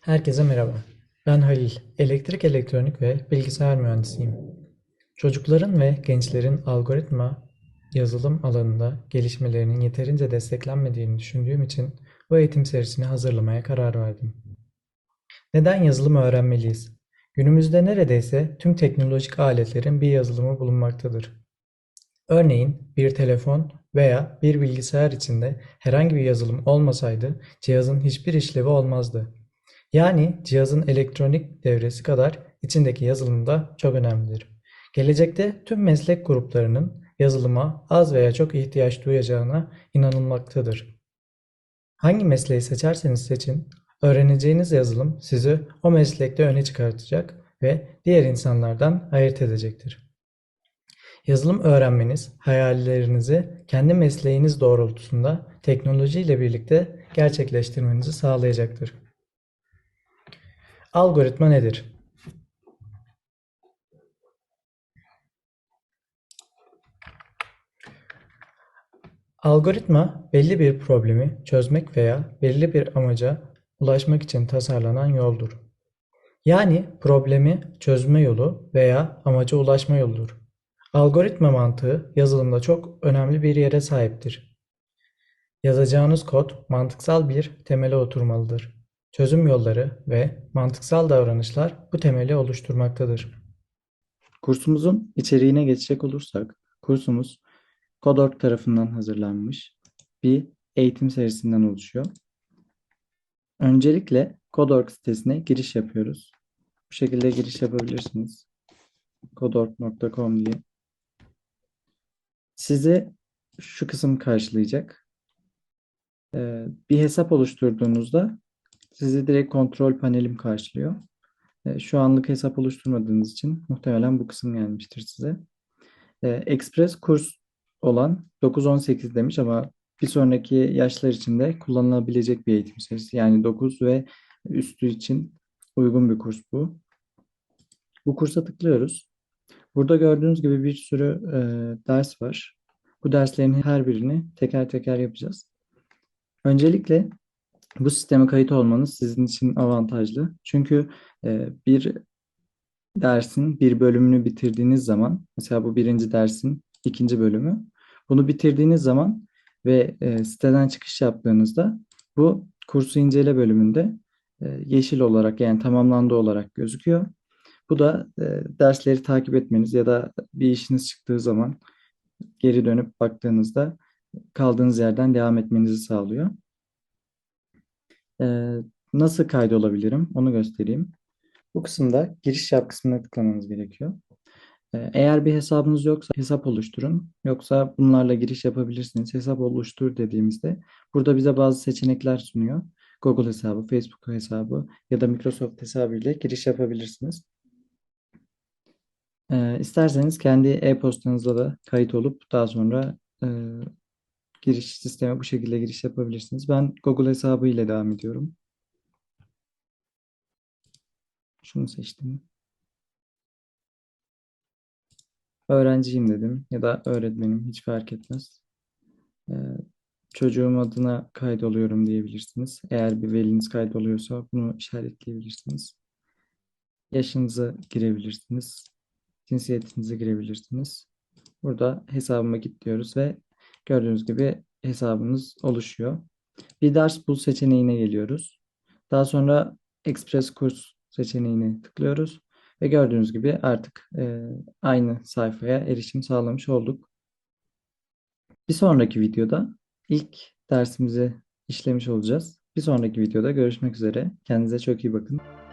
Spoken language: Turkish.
Herkese merhaba. Ben Halil. Elektrik, elektronik ve bilgisayar mühendisiyim. Çocukların ve gençlerin algoritma yazılım alanında gelişmelerinin yeterince desteklenmediğini düşündüğüm için bu eğitim serisini hazırlamaya karar verdim. Neden yazılım öğrenmeliyiz? Günümüzde neredeyse tüm teknolojik aletlerin bir yazılımı bulunmaktadır. Örneğin bir telefon veya bir bilgisayar içinde herhangi bir yazılım olmasaydı cihazın hiçbir işlevi olmazdı. Yani cihazın elektronik devresi kadar içindeki yazılım da çok önemlidir. Gelecekte tüm meslek gruplarının yazılıma az veya çok ihtiyaç duyacağına inanılmaktadır. Hangi mesleği seçerseniz seçin, öğreneceğiniz yazılım sizi o meslekte öne çıkartacak ve diğer insanlardan ayırt edecektir. Yazılım öğrenmeniz hayallerinizi kendi mesleğiniz doğrultusunda teknoloji ile birlikte gerçekleştirmenizi sağlayacaktır. Algoritma nedir? Algoritma belli bir problemi çözmek veya belli bir amaca ulaşmak için tasarlanan yoldur. Yani problemi çözme yolu veya amaca ulaşma yoludur. Algoritma mantığı yazılımda çok önemli bir yere sahiptir. Yazacağınız kod mantıksal bir temele oturmalıdır. Çözüm yolları ve mantıksal davranışlar bu temeli oluşturmaktadır. Kursumuzun içeriğine geçecek olursak, kursumuz Kodorg tarafından hazırlanmış bir eğitim serisinden oluşuyor. Öncelikle Kodorg sitesine giriş yapıyoruz. Bu şekilde giriş yapabilirsiniz. kodorg.com diye. Sizi şu kısım karşılayacak. Ee, bir hesap oluşturduğunuzda sizi direkt kontrol panelim karşılıyor. Ee, şu anlık hesap oluşturmadığınız için muhtemelen bu kısım gelmiştir size. Ee, Express kurs olan 9-18 demiş ama bir sonraki yaşlar için de kullanılabilecek bir eğitim serisi. Yani 9 ve üstü için uygun bir kurs bu. Bu kursa tıklıyoruz. Burada gördüğünüz gibi bir sürü e, ders var. Bu derslerin her birini teker teker yapacağız. Öncelikle bu sisteme kayıt olmanız sizin için avantajlı. Çünkü e, bir dersin bir bölümünü bitirdiğiniz zaman, mesela bu birinci dersin ikinci bölümü, bunu bitirdiğiniz zaman ve e, siteden çıkış yaptığınızda bu kursu incele bölümünde e, yeşil olarak yani tamamlandı olarak gözüküyor. Bu da e, dersleri takip etmeniz ya da bir işiniz çıktığı zaman geri dönüp baktığınızda kaldığınız yerden devam etmenizi sağlıyor. E, nasıl kaydolabilirim onu göstereyim. Bu kısımda giriş yap kısmına tıklamanız gerekiyor. E, eğer bir hesabınız yoksa hesap oluşturun. Yoksa bunlarla giriş yapabilirsiniz. Hesap oluştur dediğimizde burada bize bazı seçenekler sunuyor. Google hesabı, Facebook hesabı ya da Microsoft hesabı ile giriş yapabilirsiniz. E, isterseniz kendi e-postanızla da kayıt olup daha sonra e, giriş sisteme bu şekilde giriş yapabilirsiniz. Ben Google hesabı ile devam ediyorum. Şunu seçtim. Öğrenciyim dedim ya da öğretmenim hiç fark etmez. Ee, çocuğum adına kaydoluyorum diyebilirsiniz. Eğer bir veliniz kaydoluyorsa bunu işaretleyebilirsiniz. Yaşınızı girebilirsiniz. Cinsiyetinizi girebilirsiniz. Burada hesabıma git diyoruz ve gördüğünüz gibi hesabınız oluşuyor. Bir ders bul seçeneğine geliyoruz. Daha sonra Express kurs seçeneğine tıklıyoruz. Ve gördüğünüz gibi artık e, aynı sayfaya erişim sağlamış olduk. Bir sonraki videoda ilk dersimizi işlemiş olacağız. Bir sonraki videoda görüşmek üzere. Kendinize çok iyi bakın.